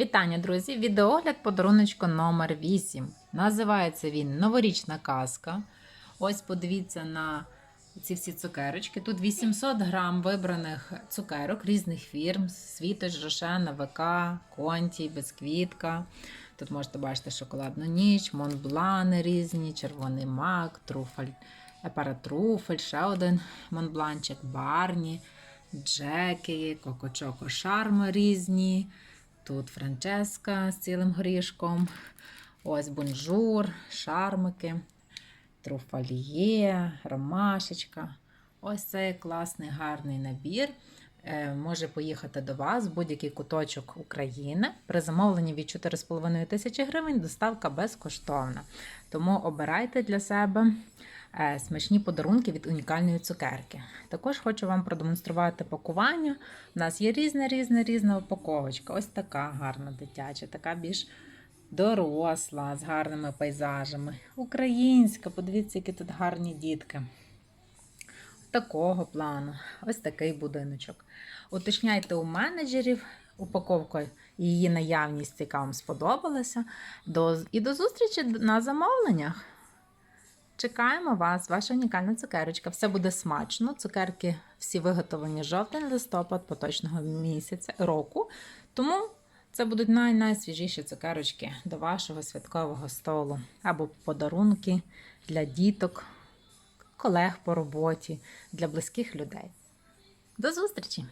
Вітання, друзі! Відеогляд подаруночку номер 8 Називається він Новорічна казка. Ось подивіться на ці всі цукерочки. Тут 800 грам вибраних цукерок різних фірм: Світоч, Рошена, ВК, Конті, Безквітка. Тут можете бачити шоколадну ніч, Монблани різні, червоний мак, труфель, паратруфель, ще один монбланчик, барні, джеки, коко-чоко шарми різні. Тут Франческа з цілим горішком. Ось бонжур, шармики, труфальє, ромашечка. Ось цей класний гарний набір. Е, Може поїхати до вас в будь-який куточок України. При замовленні від 4,5 тисячі гривень доставка безкоштовна. Тому обирайте для себе смачні подарунки від унікальної цукерки. Також хочу вам продемонструвати пакування. У нас є різна, різна, різна упаковочка. Ось така гарна дитяча, така більш доросла, з гарними пейзажами. Українська, подивіться, які тут гарні дітки. Такого плану. Ось такий будиночок. Уточняйте у менеджерів упаковку її наявність, яка вам сподобалася. До, і до зустрічі на замовленнях. Чекаємо вас, ваша унікальна цукерочка. Все буде смачно. Цукерки всі виготовлені жовтень, листопад поточного місяця року. Тому це будуть най-найсвіжіші цукерочки до вашого святкового столу або подарунки для діток, колег по роботі, для близьких людей. До зустрічі!